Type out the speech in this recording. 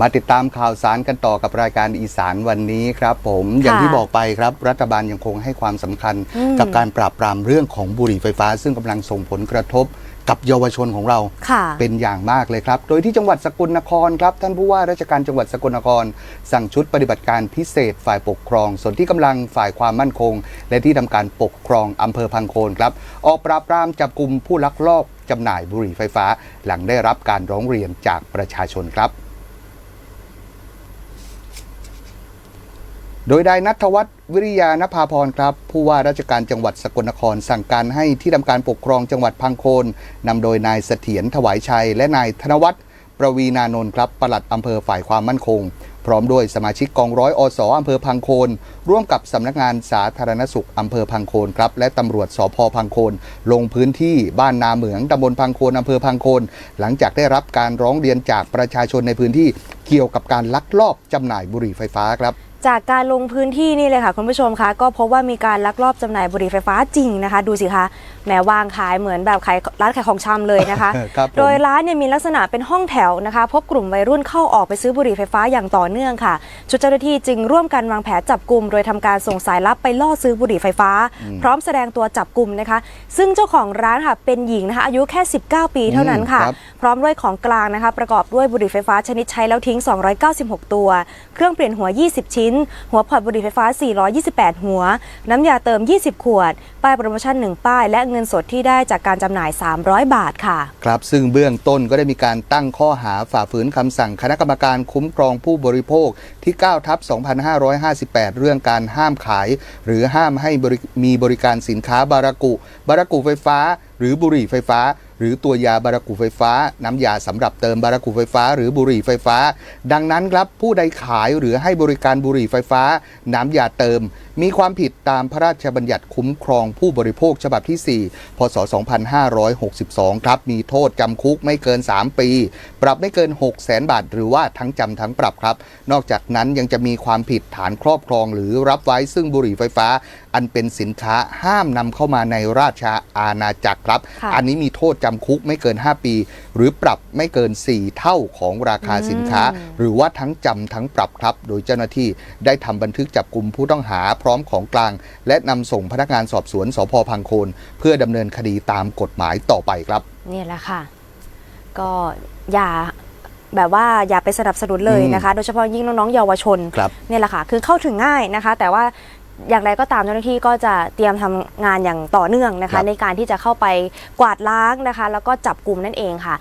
มาติดตามข่าวสารกันต่อกับรายการอีสานวันนี้ครับผมอย่างที่บอกไปครับรัฐบาลยังคงให้ความสำคัญอืมกับการปราบปรามเรื่องของบุหรี่ไฟฟ้า ซึ่งกำลังส่งผลกระทบกับเยาวชนของเราค่ะเป็นอย่างมากเลยครับ โดยที่จังหวัดสกลนครครับ ท่านผู้ว่าราชการจังหวัดสกลนคร สั่งชุดปฏิบัติการพิเศษฝ่ายปกครอง ส่วนที่กำลังฝ่ายความมั่นคง และที่ทำการปกครองอำเภอพังโคนครับ ออกปราบปรามจับกลุ่มผู้ลักลอบจำหน่ายบุหรี่ไฟฟ้า หลังได้รับการร้องเรียนจากประชาชนครับ โดยนายนัทวัฒน์วิริยานภาพรครับ ผู้ว่าราชการจังหวัดสกลนคร สั่งการให้ที่ทำการปกครองจังหวัดพังโคนนำโดยนายเสถียรถวายชัย และนายธนวัฒน์ประวีนานนท์ครับปลัดอำเภอฝ่ายความมั่นคง พร้อมด้วยสมาชิกกองร้อยอสอำเภอพังโคน ร่วมกับสำนักงานสาธารณสุขอำเภอพังโคนครับ และตำรวจสพพังโคน ลงพื้นที่บ้านนาเหมืองตำบลพังโคนอำเภอพังโคน หลังจากได้รับการร้องเรียนจากประชาชนในพื้นที่เกี่ยวกับการลักลอบจำหน่ายบุหรี่ไฟฟ้าครับ จากการลงพื้นที่นี่เลยค่ะคุณผู้ชมคะก็พบว่ามีการลักลอบจำหน่ายบุหรี่ไฟฟ้าจริงนะคะ ดูสิคะแหมวางขายเหมือนแบบขายร้านขายของชำเลยนะคะครับผมโดยร้านเนี่ยมีลักษณะเป็นห้องแถวนะคะ พบกลุ่มวัยรุ่นเข้าออกไปซื้อบุหรี่ไฟฟ้าอย่างต่อเนื่องค่ะ ชุดเจ้าหน้าที่จึงร่วมกันวางแผนจับกลุ่มโดยทำการส่งสายลับไปล่อซื้อบุหรี่ไฟฟ้า พร้อมแสดงตัวจับกลุ่มนะคะ ซึ่งเจ้าของร้านค่ะเป็นหญิงนะคะอายุแค่ 19 ปีเท่านั้นค่ะอืมครับพร้อมด้วยของกลางนะคะ ประกอบด้วยบุหรี่ไฟฟ้าชนิดใช้แล้วทิ้ง 296 ตัว เครื่องเปลี่ยนหัว 20 ชิ้นหัวพอร์ตบุหรี่ไฟฟ้า 428 หัว น้ำยาเติม 20 ขวด ป้ายโปรโมชั่น 1 ป้าย และเงินสดที่ได้จากการจำหน่าย 300 บาทค่ะ ครับ ซึ่งเบื้องต้นก็ได้มีการตั้งข้อหาฝ่าฝืนคำสั่งคณะกรรมการคุ้มครองผู้บริโภคที่9ทับ2558 เรื่องการห้ามขาย หรือห้ามให้มีบริการสินค้าบารากุ บารากุไฟฟ้า หรือบุหรี่ไฟฟ้า หรือตัวยาบารากุไฟฟ้า น้ำยาสำหรับเติมบารากุไฟฟ้า หรือบุหรี่ไฟฟ้า ดังนั้นครับผู้ใดขายหรือให้บริการบุหรี่ไฟฟ้า น้ำยาเติม มีความผิดตามพระราชบัญญัติคุ้มครองผู้บริโภคฉบับที่ 4 พศ 2562 ครับ มีโทษจำคุกไม่เกิน 3 ปี ปรับไม่เกิน 6 0 0 0 0 0บาท หรือว่าทั้งจำทั้งปรับครับ นอกจากนั้นยังจะมีความผิดฐานครอบครองหรือรับไว้ซึ่งบุหรี่ไฟฟ้า อันเป็นสินค้าห้ามนำเข้ามาในราชอาณาจักรครับค่ะอันนี้มีโทษจำคุกไม่เกิน 5 ปี หรือปรับไม่เกิน 4 เท่าของราคาสินค้า หรือว่าทั้งจำทั้งปรับครับ โดยเจ้าหน้าที่ได้ทำบันทึกจับกลุ่มผู้ต้องหาพร้อมของกลาง และนำส่งพนักงานสอบสวนสพพังโคน เพื่อดำเนินคดีตามกฎหมายต่อไปครับนี่แหละค่ะ ก็อย่าแบบว่าอย่าไปสนับสนุนเลยนะคะ โดยเฉพาะยิ่งน้องๆเยาวชนครับเนี่ยแหละค่ะ คือเข้าถึงง่ายนะคะ แต่ว่า อย่างไรก็ตามเจ้าหน้าที่ก็จะเตรียมทำงานอย่างต่อเนื่องนะครัคะในการที่จะเข้าไปกวาดล้างนะคะ แล้วก็จับกลุ่มนั่นเองค่ะ